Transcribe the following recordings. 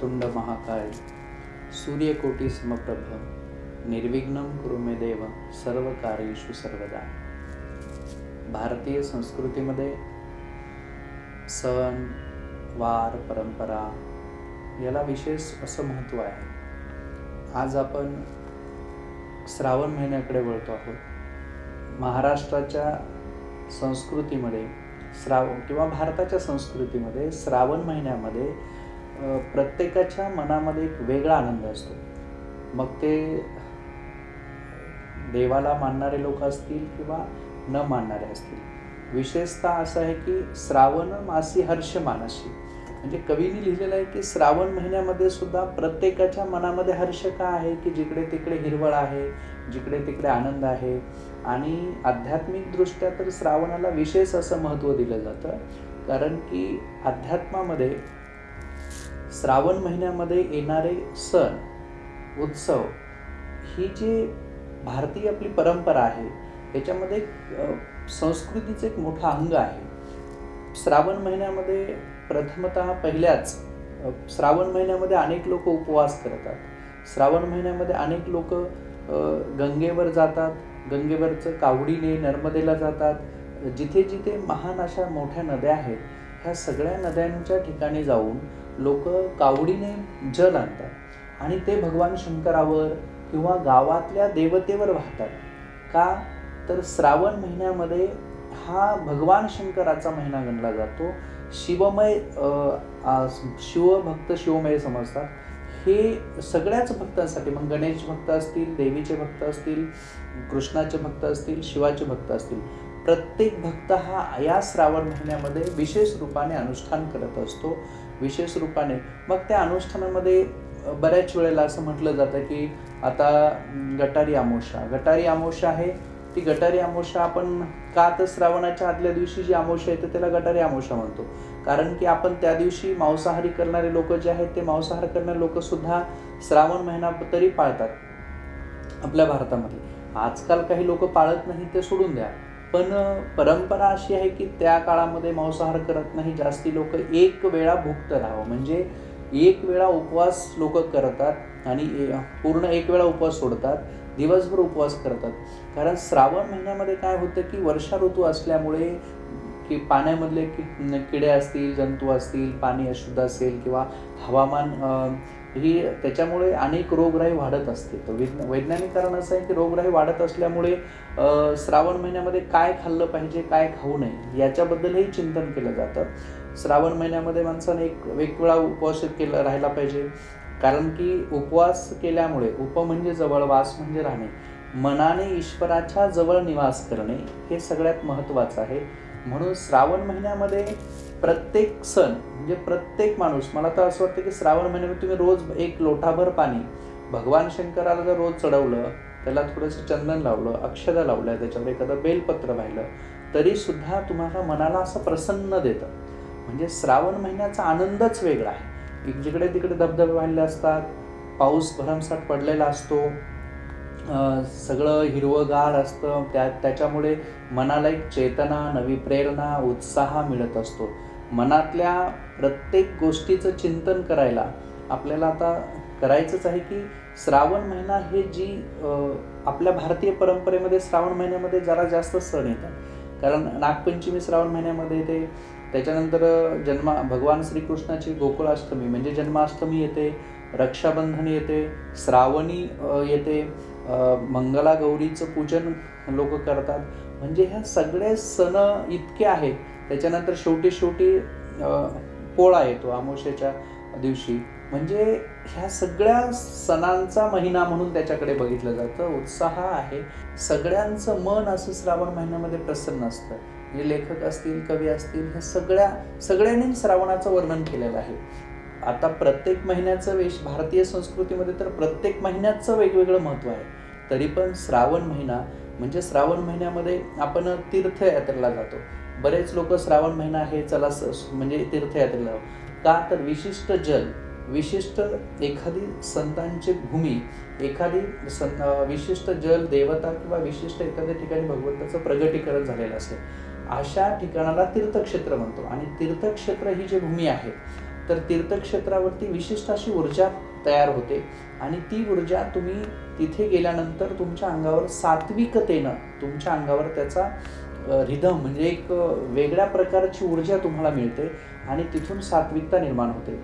वक्रतुंड महाकाय. सूर्यकोटी समप्रभ. निर्विघ्न कुरु मे देव सर्व कार्येषु सर्वदा. भारतीय संस्कृतीमध्ये सण वार परंपरा याला विशेष असं महत्त्व आहे. आज आपण श्रावण महिन्याकडे वळतो आहोत. महाराष्ट्राच्या संस्कृतीमध्ये श्राव किंवा भारताच्या संस्कृतीमध्ये श्रावण महिन्यामध्ये प्रत्येकाच्या मनामध्ये एक वेगळा आनंद असतो. मग ते देवाला मानणारे लोक असतील किंवा न मानणारे असतील. विशेषतः असं आहे की श्रावण मासी हर्ष मानसी. म्हणजे कवीने लिहिलेलं आहे की श्रावण महिन्यामध्ये सुद्धा प्रत्येकाच्या मनामध्ये हर्ष का आहे की जिकडे तिकडे हिरवळ आहे जिकडे तिकडे आनंद आहे. आणि आध्यात्मिकदृष्ट्या तर श्रावणाला विशेष असं महत्त्व दिलं जातं. कारण की अध्यात्मामध्ये श्रावण महिन्यामध्ये येणारे सण उत्सव ही जी भारतीय आपली परंपरा आहे त्याच्यामध्ये संस्कृतीचं एक मोठा अंग आहे. श्रावण महिन्यामध्ये प्रथमतः पहिल्याच श्रावण महिन्यामध्ये अनेक लोक उपवास करतात. श्रावण महिन्यामध्ये अनेक लोक गंगेवर जातात गंगेवरचं कावडीने नर्मदेला जातात. जिथे जिथे महान अशा मोठ्या नद्या आहेत ह्या सगळ्या नद्यांच्या ठिकाणी जाऊन लोक कावडीने जल आणतात. आणि ते भगवान शंकरावर किंवा गावातल्या देवतेवर वाहतात. का? तर श्रावण महिन्यामध्ये हा भगवान शंकराचा महिना गणला जातो. शिवमय शिवभक्त शिवमय समजतात. हे सगळ्याच भक्तांसाठी मग गणेश भक्त असतील देवीचे भक्त असतील कृष्णाचे भक्त असतील शिवाचे भक्त असतील. प्रत्येक भक्त हा या श्रावण महिन्यामध्ये विशेष रूपाने अनुष्ठान करत असतो. विशेष रूपाने. मग त्या अनुष्ठानामध्ये बऱ्याच वेळेला असं म्हटलं जातं की आता गटारी आमोशा. गटारी आमोशा आहे. ती गटारी आमोशा आपण का तर श्रावणाच्या आदल्या दिवशी जी आमोशा येते त्याला गटारी आमोशा म्हणतो. कारण की आपण त्या दिवशी मांसाहारी करणारे लोक जे आहेत ते मांसाहार करणारे लोक सुद्धा श्रावण महिना तरी पाळतात आपल्या भारतामध्ये. आजकाल काही लोक पाळत नाही ते सोडून द्या. पण परंपरा अशी आहे की त्या काळामध्ये मांसाहार करत नाही. जास्ती लोक एक वेळा भुक्त राहावं. म्हणजे एक वेळा उपवास लोक करतात आणि पूर्ण एक वेळा उपवास सोडतात. दिवसभर उपवास करतात. कारण श्रावण महिन्यामध्ये काय होतं की वर्षा ऋतू असल्यामुळे की पाण्यामधले कि किडे असतील जंतू असतील पाणी अशुद्ध असेल किंवा हवामान ही त्याच्यामुळे अनेक रोगराई वाढत असते. तर विज्ञ वैज्ञानिक कारण असं आहे की रोगराई वाढत असल्यामुळे श्रावण महिन्यामध्ये काय खाल्लं पाहिजे काय खाऊ नये याच्याबद्दलही चिंतन केलं जातं. श्रावण महिन्यामध्ये माणसाने एक वेगवेगळा उपवास केला राहायला पाहिजे. कारण की उपवास केल्यामुळे उप म्हणजे जवळ वास म्हणजे राहणे मनाने ईश्वराच्या जवळ निवास करणे हे सगळ्यात महत्त्वाचं आहे. म्हणून श्रावण महिन्यामध्ये प्रत्येक सण म्हणजे प्रत्येक माणूस मला तर असं वाटतं की श्रावण महिन्यामध्ये तुम्ही रोज एक लोटाभर पाणी भगवान शंकराला जर रोज चढवलं त्याला थोडंसं चंदन लावलं अक्षदा लावलं त्याच्यावर एखादं बेलपत्र वाहिलं तरीसुद्धा तुम्हाला मनाला असं प्रसन्न देतं. म्हणजे श्रावण महिन्याचा आनंदच वेगळा आहे. जिकडे तिकडे धबधबे वाहिले असतात पाऊस भरमसाठ पडलेला असतो सगळं हिरवंगार असतं त्या त्याच्यामुळे मनाला एक चेतना नवी प्रेरणा उत्साह मिळत असतो. मनातल्या प्रत्येक गोष्टीचं चिंतन करायला आपल्याला आता करायचंच आहे की श्रावण महिना हे जी आपल्या भारतीय परंपरेमध्ये श्रावण महिन्यामध्ये जरा जास्त सण येतात. कारण नागपंचमी श्रावण महिन्यामध्ये येते त्याच्यानंतर जन्मा भगवान श्रीकृष्णाची गोकुळाष्टमी म्हणजे जन्माष्टमी येते रक्षाबंधन येते श्रावणी येते मंगला गौरीचं पूजन लोक करतात. म्हणजे ह्या सगळे सण इतके आहेत त्याच्यानंतर शेवटी शेवटी पोळा येतो अमावस्येच्या दिवशी. म्हणजे ह्या सगळ्या सणांचा महिना म्हणून त्याच्याकडे बघितलं जातं. उत्साह आहे. सगळ्यांचं मन असं श्रावण महिन्यामध्ये प्रसन्न असतं. म्हणजे लेखक असतील कवी असतील ह्या सगळ्या सगळ्यांनी श्रावणाचं वर्णन केलेलं आहे. आता प्रत्येक महिन्याचं वेश भारतीय संस्कृतीमध्ये तर प्रत्येक महिन्याचं वेगवेगळं महत्त्व आहे. तरी पण श्रावण महिना म्हणजे श्रावण महिन्यामध्ये आपण तीर्थयात्रेला जातो. बरेच लोक श्रावण महिना आहे चला म्हणजे तीर्थयात्रेला. का तर विशिष्ट जल विशिष्ट एखादी संतांची भूमी एखादी सं विशिष्ट जल देवता किंवा विशिष्ट एखाद्या ठिकाणी भगवंताचं प्रगटीकरण झालेलं असेल अशा ठिकाणाला तीर्थक्षेत्र म्हणतो. आणि तीर्थक्षेत्र ही जी भूमी आहे तर तीर्थक्षेत्रावरती विशिष्ट अशी ऊर्जा तयार होते. आणि ती ऊर्जा तुम्ही तिथे गेल्यानंतर तुमच्या अंगावर सात्विकतेनं तुमच्या अंगावर त्याचा रिदम म्हणजे एक वेगळ्या प्रकारची ऊर्जा तुम्हाला मिळते आणि तिथून सात्विकता निर्माण होते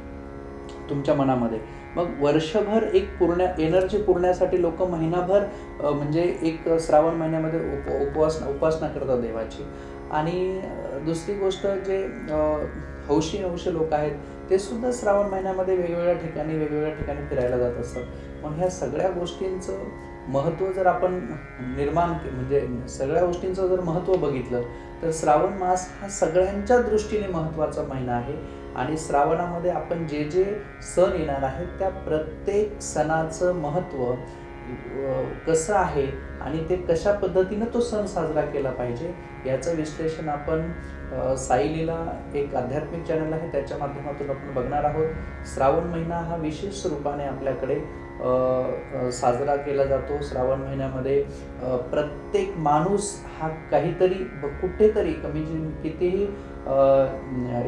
तुमच्या मनामध्ये. मग वर्षभर एक पूर्ण एनर्जी पुरण्यासाठी लोक महिनाभर म्हणजे एक श्रावण महिन्यामध्ये उप उपवासना उपासना करतात देवाची. आणि दुसरी गोष्ट जे हौशी हौशी लोक आहेत ते सुद्धा श्रावण महिन्यामध्ये वेगवेगळ्या ठिकाणी वेगवेगळ्या ठिकाणी फिरायला जात असतात. मग ह्या सगळ्या गोष्टींचं महत्त्व जर आपण निर्माण म्हणजे सगळ्या गोष्टींचं जर महत्त्व बघितलं तर श्रावण मास हा सगळ्यांच्या दृष्टीने महत्त्वाचा महिना आहे. आणि श्रावणामध्ये आपण जे जे सण येणार आहेत त्या प्रत्येक सणाचं महत्त्व कसं आहे आणि ते कशा पद्धतीनं तो सण साजरा केला पाहिजे याचं विश्लेषण आपण साईलीला एक आध्यात्मिक चॅनल आहे त्याच्या माध्यमातून आपण बघणार आहोत. श्रावण महिना हा विशेष रूपाने आपल्याकडे साजरा केला जातो. श्रावण महिन्यामध्ये प्रत्येक माणूस हा काहीतरी ब- कुठेतरी कमी कितीही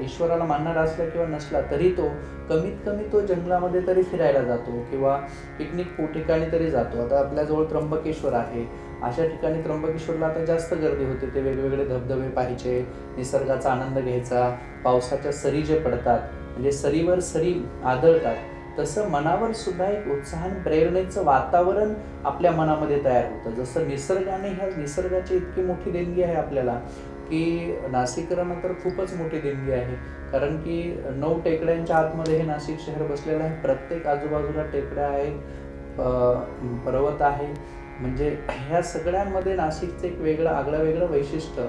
ईश्वराला मानणारा असला किंवा नसला तरी तो कमीत कमी तो जंगलामध्ये तरी फिरायला जातो किंवा पिकनिक ठिकाणी तरी जातो. आता आपल्याजवळ त्र्यंबकेश्वर आहे. अशा ठिकाणी त्र्यंबकेश्वरला आता जास्त गर्दी होते. ते वेगवेगळे धबधबे पाहायचे निसर्गाचा आनंद घ्यायचा पावसाच्या सरी जे पडतात म्हणजे सरीवर सरी आदळतात. तसं मनावर सुद्धा एक उत्साह प्रेरणेचं वातावरण आपल्या मनामध्ये तयार होतं. जसं निसर्गाने ह्या निसर्गाची इतकी मोठी देणगी आहे आपल्याला की नाशिकरांना तर खूपच मोठी देणगी आहे. कारण की नऊ टेकड्यांच्या आतमध्ये हे नाशिक शहर बसलेलं आहे. प्रत्येक आजूबाजूला टेकड्या आहेत पर्वत आहे. म्हणजे ह्या सगळ्यांमध्ये नाशिकचं एक वेगळं आगळं वेगळं वैशिष्ट्य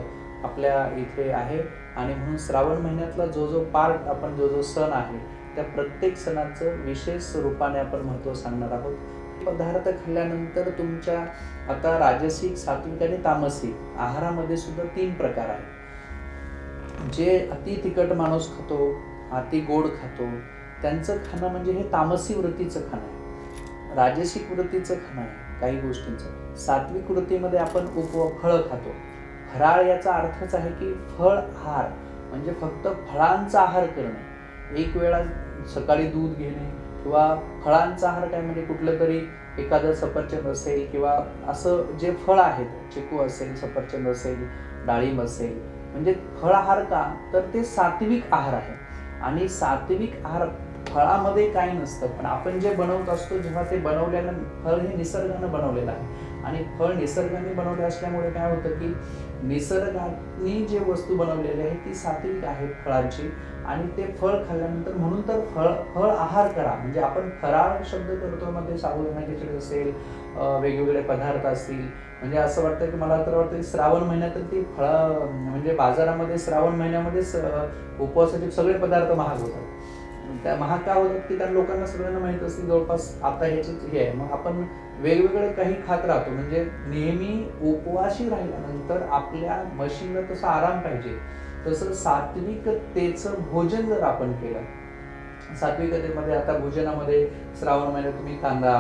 आपल्या इथे आहे. आणि म्हणून श्रावण महिन्यातला जो जो पार्ट आपण जो जो सण आहे त्या प्रत्येक सणाचं विशेष रूपाने आपण महत्त्व सांगणार आहोत. पदार्थ खाल्ल्यानंतर तुमच्या आता राजसिक सात्विक आणि तामसिक आहारामध्ये सुद्धा तीन प्रकार आहेत. जे अति तिखट माणूस खातो अति गोड खातो त्यांचं खाणं म्हणजे हे तामसी वृत्तीचं खाणं आहे. राजसिक वृत्तीचं खाणं आहे काही गोष्टींचं. सात्विक वृत्तीमध्ये आपण उप फळं खातो. फराळ याचा अर्थच आहे की फळ आहार. म्हणजे फक्त फळांचा आहार करणे. एक वेळा सकाळी दूध घेणे किंवा फळांचा आहार काय म्हणजे कुठलं तरी एखादं सफरचंद असेल किंवा असं जे फळ आहेत चिकू असेल सफरचंद असेल डाळिंब असेल म्हणजे फळ आहार का? तर ते सात्विक आहार आहे. आणि सात्विक आहार फळामध्ये काही नसतं. पण आपण जे बनवत असतो जेव्हा ते बनवलेलं फळ हे निसर्गानं बनवलेलं आहे. आणि फळ निसर्गाने बनवले असल्यामुळे काय होतं की निसर्गाने जे वस्तू बनवलेली आहे ती सात्विक आहे फळांची. आणि ते फळ खाल्ल्यानंतर म्हणून तर फळ फळ आहार करा. म्हणजे आपण फराळ शब्द करतो मध्ये साबुदाणा खिचडी असेल वेगवेगळे पदार्थ असतील. म्हणजे असं वाटतं की मला तर वाटतं की श्रावण महिन्यात ती फळं म्हणजे बाजारामध्ये श्रावण महिन्यामध्येच उपवासाचे सगळे पदार्थ महाग होतात. त्या महाग का होतात की त्या लोकांना सगळ्यांना माहीत असते जवळपास आता ह्याची हे आहे. मग आपण वेगवेगळे काही खात राहतो. म्हणजे नेहमी उपवाशी राहिल्यानंतर आपल्या मशीनला तसा आराम पाहिजे. तसं सात्विकतेचं भोजन जर आपण केलं सात्विकतेमध्ये आता भोजनामध्ये श्रावण महिन्यात तुम्ही कांदा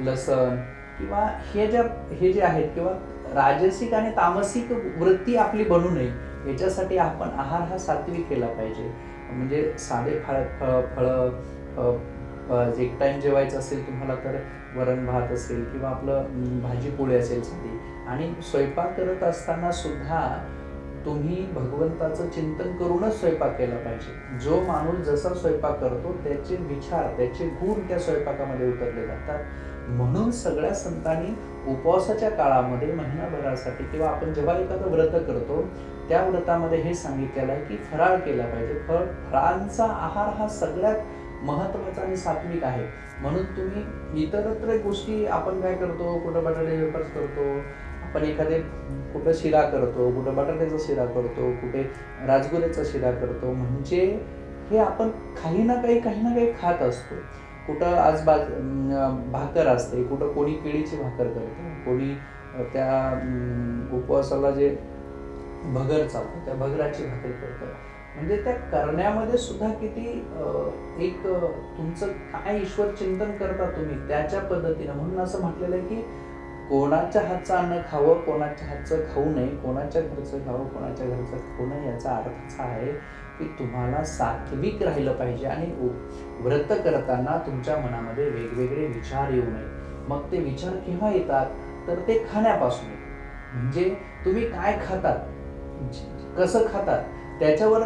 लसण किंवा हे ज्या हे जे आहेत किंवा राजसिक आणि तामसिक वृत्ती आपली बनू नये याच्यासाठी आपण आहार हा सात्विक केला पाहिजे. म्हणजे साधे फळ फळ फळं एक टाइम जेवायचं असेल तुम्हाला तर वरण भात असेल किंवा आपलं भाजी पोळी असेल साधी आणि स्वयंपाक करत असताना सुद्धा तुम्ही भगवंताचं चिंतन करूनच स्वयंपाक केला पाहिजे. जो माणूस जसा स्वयंपाक करतो त्याचे विचार त्याचे गुण त्या स्वयंपाकामध्ये उतरले जातात. म्हणून सगळ्या संतांनी उपवासाच्या काळामध्ये महिनाभरासाठी किंवा आपण जेव्हा एखादं व्रत करतो त्या व्रतामध्ये हे सांगितलेलं आहे की फराळ केला पाहिजे. फळ फळांचा आहार हा सगळ्यात महत्त्वाचा आणि सात्विक आहे. म्हणून तुम्ही इतरत्र गोष्टी आपण काय करतो कुठं बटाटे वेपर्स करतो आपण एखादे कुठं शिरा करतो कुठं बटाट्याचा शिरा करतो कुठे राजगुऱ्याचा शिरा करतो म्हणजे हे आपण काही ना काही काही ना काही खात असतो. कुठं आज बाज भाकर असते कुठं कोणी केळीची भाकर करते कोणी त्या उपवासाला जे भगर चालतो त्या भगराची भाकर करतं. म्हणजे त्या करण्यामध्ये सुद्धा किती एक तुमचं काय ईश्वर चिंतन करता तुम्ही त्याच्या पद्धतीनं? म्हणून असं म्हटलेलं आहे की कोणाच्या हातचं अन्न खावं कोणाच्या हातचं खाऊ नये कोणाच्या घरचं खावं कोणाच्या घरचं खाऊ नये याचा अर्थ असा आहे की तुम्हाला सात्विक राहिलं पाहिजे आणि व्रत करताना तुमच्या मनामध्ये वेगवेगळे विचार येऊ नये. मग ते विचार केव्हा येतात? तर ते खाण्यापासून म्हणजे तुम्ही काय खातात? कसं खातात? त्याच्यावर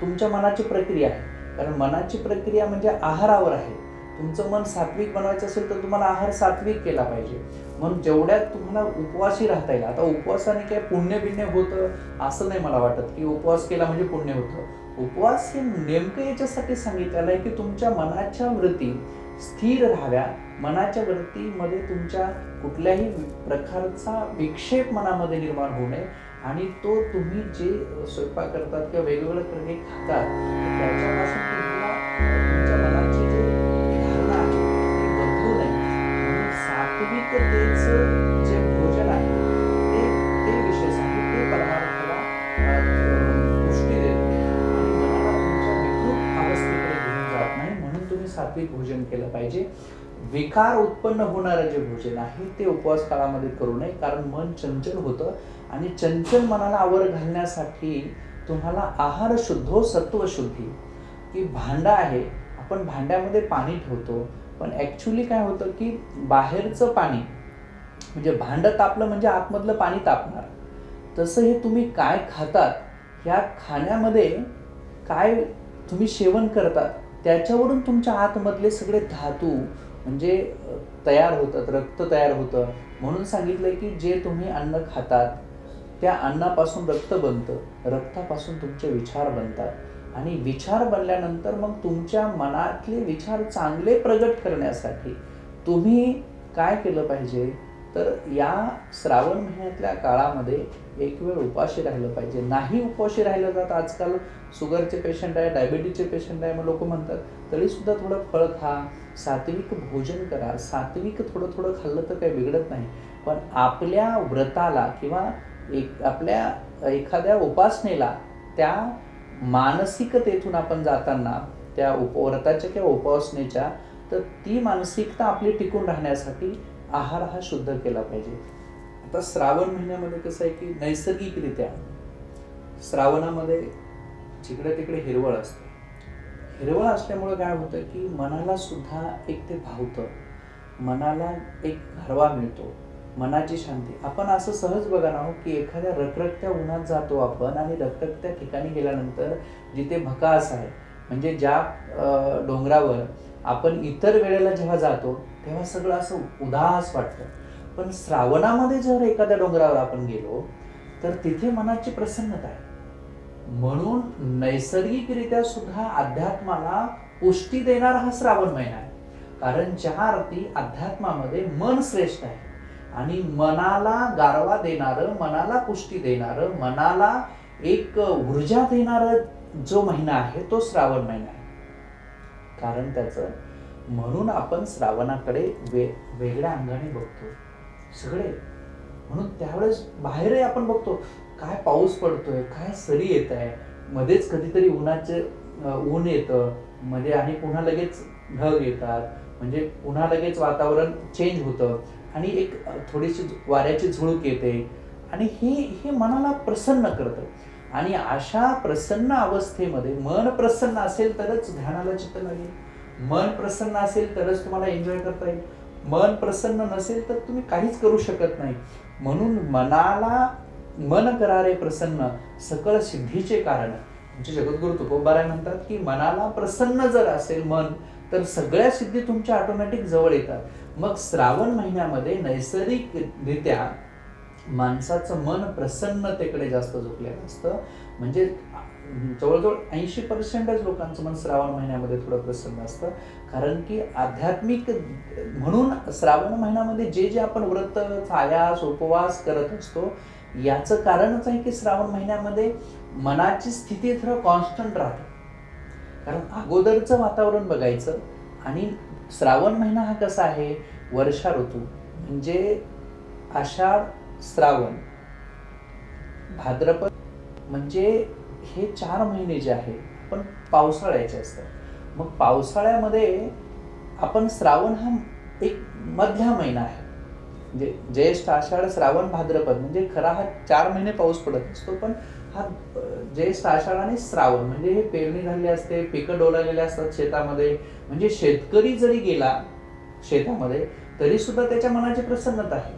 तुमच्या मनाची प्रक्रिया आहे. कारण मनाची प्रक्रिया म्हणजे आहारावर आहे. तुमचं मन सात्विक बनवायचं असेल तर तुम्हाला आहार सात्विक केला पाहिजे. म्हणून जेवढ्यात तुम्हाला उपवासी राहता येईल आता उपवासाने काय पुण्य बिण्य होतं असं नाही मला वाटत की उपवास केला म्हणजे पुण्य होतं. उपवास हे नेमकं याच्यासाठी सांगितलेलं आहे की तुमच्या मनाच्या वृत्ती स्थिर राहाव्या. मनाच्या वृत्तीमध्ये तुमच्या कुठल्याही प्रकारचा विक्षेप मनामध्ये निर्माण होऊ नये. आणि तो तुम्ही जे स्वयंपाक करतात किंवा वेगवेगळं काही खातात त्याच्यापासून तुम्हाला तुमच्या मनाची जे धारणा आहे ती बदलू नये. म्हणून सात्विकतेचं जे भोजन आहे ते ते विशेष आहे ते परमार्थाला पुष्टी देते आणि मनाला तुमच्या विकृत अवस्थेकडे घेऊन जात नाही. म्हणून तुम्ही सात्विक भोजन केलं पाहिजे. विकार उत्पन्न होणारं जे भोजन आहे ते उपवास काळामध्ये करू नये कारण मन चंचल होतं आणि चंचल मनाला आवर घालण्यासाठी तुम्हाला आहार शुद्धो सत्व शुद्धी की भांडा आहे आपण भांड्यामध्ये पाणी ठेवतो पण ॲक्च्युली काय होतं की बाहेरचं पाणी म्हणजे भांडं तापलं म्हणजे आतमधलं पाणी तापणार. तसं हे तुम्ही काय खातात ह्या खाण्यामध्ये काय तुम्ही सेवन करतात त्याच्यावरून तुमच्या आतमधले सगळे धातू म्हणजे तयार होतात रक्त तयार होतं. म्हणून सांगितलं की जे तुम्ही अन्न खातात त्या अन्नापासून रक्त बनतं. रक्तापासून तुमचे विचार बनतात. आणि विचार बनल्यानंतर मग तुमच्या मनातले विचार चांगले प्रगट करण्यासाठी तुम्ही काय केलं पाहिजे? तर या श्रावण महिन्यातल्या काळामध्ये एक वेळ उपाशी राहिलं पाहिजे. नाही उपाशी राहिलं जात आजकाल शुगरचे पेशंट आहे डायबिटीजचे पेशंट आहे मग लोक म्हणतात तरीसुद्धा थोडं फळ खा. सात्विक भोजन करा. सात्विक थोडं थोडं खाल्लं तर काही बिघडत नाही. पण आपल्या व्रताला किंवा एक आपल्या एखाद्या उपासनेला त्या मानसिकतेतून आपण जाताना त्या उपव्रताच्या किंवा उपासनेच्या तर ती मानसिकता आपली टिकून राहण्यासाठी आहार हा शुद्ध केला पाहिजे. आता श्रावण महिन्यामध्ये कसं आहे की नैसर्गिकरित्या श्रावणामध्ये जिकडे तिकडे हिरवळ असते. हिरवळ असल्यामुळे काय होतं की मनाला सुद्धा एक ते भावतं. मनाला एक घरवा मिळतो. मनाची शांती. आपण असं सहज बघा ना हो, की एखाद्या रखरखत्या उन्हात जातो आपण आणि रखरखत्या ठिकाणी गेल्यानंतर जिथे भकास आहे म्हणजे ज्या डोंगरावर आपण इतर वेळेला जेव्हा जातो तेव्हा सगळं असं उदास वाटतं. पण श्रावणामध्ये जर एखाद्या डोंगरावर आपण गेलो तर तिथे मनाची प्रसन्नता आहे. म्हणून नैसर्गिकरित्या सुद्धा अध्यात्माला पुष्टी देणारा हा श्रावण महिना आहे. कारण चहा अर्थी अध्यात्मामध्ये मन श्रेष्ठ आहे आणि मनाला गारवा देणारं मनाला पुष्टी देणारं मनाला एक ऊर्जा देणारा जो महिना आहे तो श्रावण महिना आहे. कारण त्याचं म्हणून आपण श्रावणाकडे वे वेगळ्या अंगाने बघतो. सगळे. म्हणून त्यावेळेस बाहेरही आपण बघतो. काय पाऊस पडतोय काय सरी येत आहे मध्येच कधीतरी उन्हाचे ऊन येतं मध्ये आणि पुन्हा लगेच ढग येतात. म्हणजे पुन्हा लगेच वातावरण चेंज होतं. आणि एक थोडीशी वाऱ्याची झुळूक येते. आणि हे हे मनाला प्रसन्न करतं. आणि अशा प्रसन्न अवस्थेमध्ये मन प्रसन्न असेल तरच ध्यानाला चित्त लागेल. मन प्रसन्न असेल तरच तुम्हाला एन्जॉय करता येईल. मन प्रसन्न नसेल तर तुम्ही काहीच करू शकत नाही. म्हणून मनाला मन करारे प्रसन्न सकळ सिद्धीचे कारण. म्हणजे जगद्गुरु तुकोबाराय म्हणतात की मनाला प्रसन्न जर असेल मन तर सगळ्या सिद्धी तुमच्या ऑटोमॅटिक जवळ येतात. मग श्रावण महिन्यामध्ये नैसर्गिकरित्या माणसाचं मन प्रसन्नतेकडे जास्त झोपलेलं असतं. म्हणजे जवळजवळ ऐंशी पर्सेंटच लोकांचं मन श्रावण महिन्यामध्ये थोडं प्रसन्न असतं. कारण की आध्यात्मिक म्हणून श्रावण महिन्यामध्ये जे जे आपण व्रत छायास उपवास करत असतो याचं कारणच आहे की श्रावण महिन्यामध्ये मनाची स्थिती थोडं कॉन्स्टंट राहते. कारण अगोदरचं वातावरण बघायचं आणि श्रावण महिना हा कसा आहे? वर्षा ऋतू. म्हणजे आषाढ श्रावण भाद्रपद. म्हणजे हे चार महिने जे आहे पण पावसाळ्याचे असतात. मग पावसाळ्यामध्ये आपण श्रावण हा एक मधला महिना आहे. म्हणजे ज्येष्ठ आषाढ श्रावण भाद्रपद म्हणजे खरा हा चार महिने पाऊस पडत असतो पण हा ज्येष्ठ आषाढ आणि श्रावण म्हणजे हे पेरणी झालेली असते पिकं डोलालेले असतात शेतामध्ये म्हणजे शेतकरी जरी गेला शेतामध्ये तरी सुद्धा त्याच्या मनाची प्रसन्नता आहे.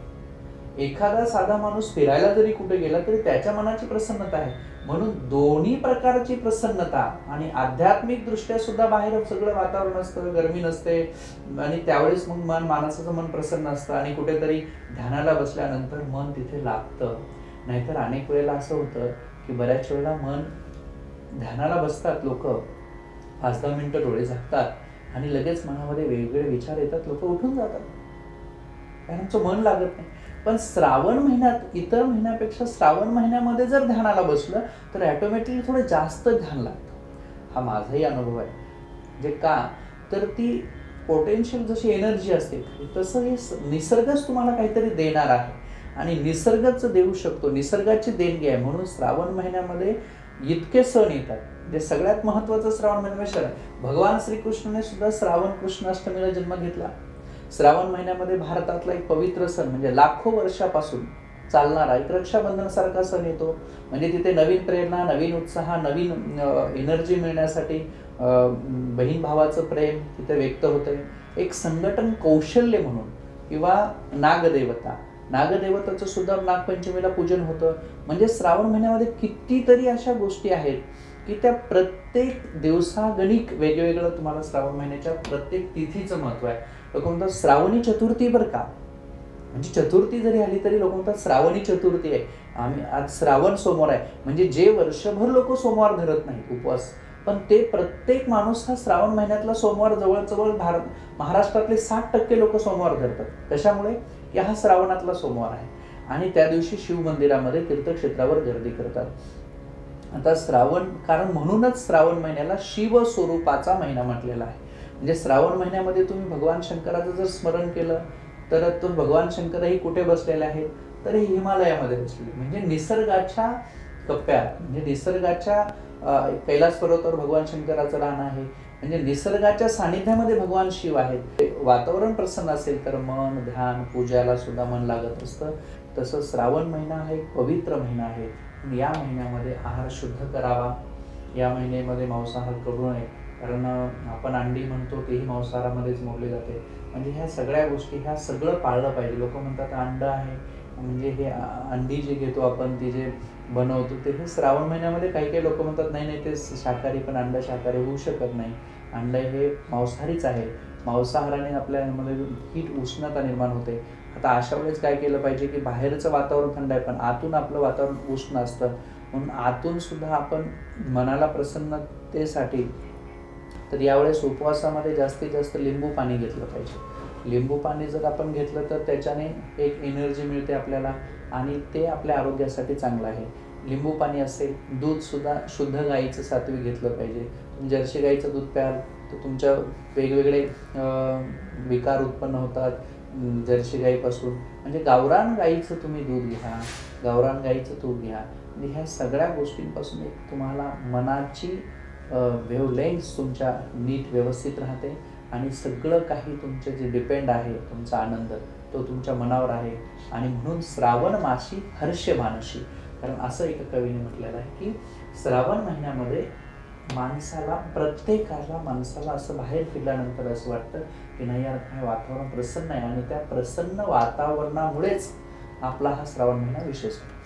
एखादा साधा माणूस फिरायला जरी कुठे गेला तरी त्याच्या मनाची प्रसन्नता आहे. म्हणून दोन्ही प्रकारची प्रसन्नता आणि आध्यात्मिक दृष्ट्या सुद्धा बाहेर सगळं वातावरण असतं गरमी नसते आणि त्यावेळेस मग मन माणसाचं मन प्रसन्न असतं आणि कुठेतरी ध्यानाला बसल्यानंतर मन तिथे लागतं नाहीतर अनेक वेळेला असं होतं की बऱ्याच वेळेला मन ध्यानाला बसतात लोक. पाच दहा मिनटं डोळे झाकतात आणि लगेच मनामध्ये वेगवेगळे विचार येतात लोक उठून जातात. कारण आमचं मन लागत नाही. पण श्रावण महिन्यात इतर महिन्यापेक्षा श्रावण महिन्यामध्ये जर ध्यानाला बसलं तर ॲटोमॅटिकली थोडं जास्त ध्यान लागतं. हा माझाही अनुभव आहे. म्हणजे का? तर ती पोटेन्शियल जशी एनर्जी असते तसं हे स- निसर्गच तुम्हाला काहीतरी देणार आहे. आणि निसर्गच देऊ शकतो. निसर्गाची देणगी आहे. म्हणून श्रावण महिन्यामध्ये इतके सण येतात. जे सगळ्यात महत्त्वाचं श्रावण महिन्यामध्ये आहे भगवान श्रीकृष्णाने सुद्धा श्रावण कृष्णाष्टमीला जन्म घेतला. श्रावण महिन्यामध्ये भारतातला एक पवित्र सण म्हणजे लाखो वर्षापासून चालणारा एक रक्षाबंधनासारखा सण येतो. म्हणजे तिथे नवीन प्रेरणा नवीन उत्साह नवीन एनर्जी मिळण्यासाठी बहीण भावाचं प्रेम तिथे व्यक्त होते. एक संघटन कौशल्य म्हणून किंवा नागदेवता. नागदेवताचं सुद्धा नागपंचमीला पूजन होतं. म्हणजे श्रावण महिन्यामध्ये कितीतरी अशा गोष्टी आहेत की त्या प्रत्येक दिवसागणिक वेगवेगळं तुम्हाला श्रावण महिन्याच्या प्रत्येक तिथीचं महत्त्व आहे. लोक म्हणतात श्रावणी चतुर्थी बरं का? म्हणजे चतुर्थी जरी आली तरी लोक म्हणतात श्रावणी चतुर्थी आहे. आम्ही आज श्रावण सोमवार आहे. म्हणजे जे वर्षभर लोक सोमवार धरत नाही उपवास. पण ते प्रत्येक माणूस हा श्रावण महिन्यातला सोमवार जवळजवळ भारत महाराष्ट्रातले साठ टक्के लोक सोमवार धरतात. कशामुळे? की हा श्रावणातला सोमवार आहे. आणि त्या दिवशी शिव मंदिरामध्ये तीर्थक्षेत्रावर गर्दी करतात. आता श्रावण कारण म्हणूनच श्रावण महिन्याला शिव स्वरूपाचा महिना म्हटलेला आहे. म्हणजे श्रावण महिन्यामध्ये तुम्ही भगवान शंकराचं जर स्मरण केलं तर तो भगवान शंकरही कुठे बसलेले आहेत? तर हे हिमालयामध्ये बसलेले. म्हणजे निसर्गाच्या कप्प्यात म्हणजे निसर्गाच्या कैलास पर्वतावर भगवान शंकराचं रान आहे. म्हणजे निसर्गाच्या सानिध्यामध्ये भगवान शिव आहेत. वातावरण प्रसन्न असेल तर मन ध्यान पूजाला सुद्धा मन लागत असतं. तसं श्रावण महिना हा एक पवित्र महिना आहे. या महिन्यामध्ये आहार शुद्ध करावा. या महिन्यामध्ये मांसाहार करू नये. कारण आपण अंडी म्हणतो तेही मांसाहारामध्येच मोडले जाते. म्हणजे ह्या सगळ्या गोष्टी ह्या सगळं पाळलं पाहिजे. लोक म्हणतात अंड आहे. म्हणजे हे अंडी जे घेतो आपण ती जे बनवतो ते हे श्रावण महिन्यामध्ये काही काही लोक म्हणतात नाही नाही ते शाकाहारी पण अंड शाकाहारी होऊ शकत नाही. अंड हे मांसाहारीच आहे. मांसाहाराने आपल्यामध्ये हीट उष्णता निर्माण होते. आता अशा वेळेस काय केलं पाहिजे की बाहेरचं वातावरण थंड आहे पण आतून आपलं वातावरण उष्ण असतं. म्हणून आतून सुद्धा आपण मनाला प्रसन्नतेसाठी तर यावेळेस उपवासामध्ये जास्तीत जास्त लिंबू पाणी घेतलं पाहिजे. लिंबू पाणी जर आपण घेतलं तर त्याच्याने एक एनर्जी मिळते आपल्याला आणि ते आपल्या आरोग्यासाठी चांगलं आहे. लिंबू पाणी असेल दूधसुद्धा शुद्ध गाईचं सात्विक घेतलं पाहिजे. तुम्ही जर्सी गाईचं दूध प्याल तर तुमच्या वेगवेगळे विकार उत्पन्न होतात. जर्सी गाईपासून. म्हणजे गावरान गाईचं तुम्ही दूध घ्या गावरान गाईचं तूप घ्या. म्हणजे ह्या सगळ्या गोष्टींपासून एक तुम्हाला मनाची वेवलेन्स तुमच्या नीट व्यवस्थित राहते आणि सगळं काही तुमचं जे डिपेंड आहे तुमचा आनंद तो तुमच्या मनावर आहे. आणि म्हणून श्रावण माशी हर्ष मानशी कारण असं एका कवीने म्हटलेलं आहे की श्रावण महिन्यामध्ये माणसाला प्रत्येकाला माणसाला असं बाहेर फिरल्यानंतर असं वाटतं की नाही यार काय वातावरण प्रसन्न आहे आणि त्या प्रसन्न वातावरणामुळेच आपला हा श्रावण महिना विशेष होतो.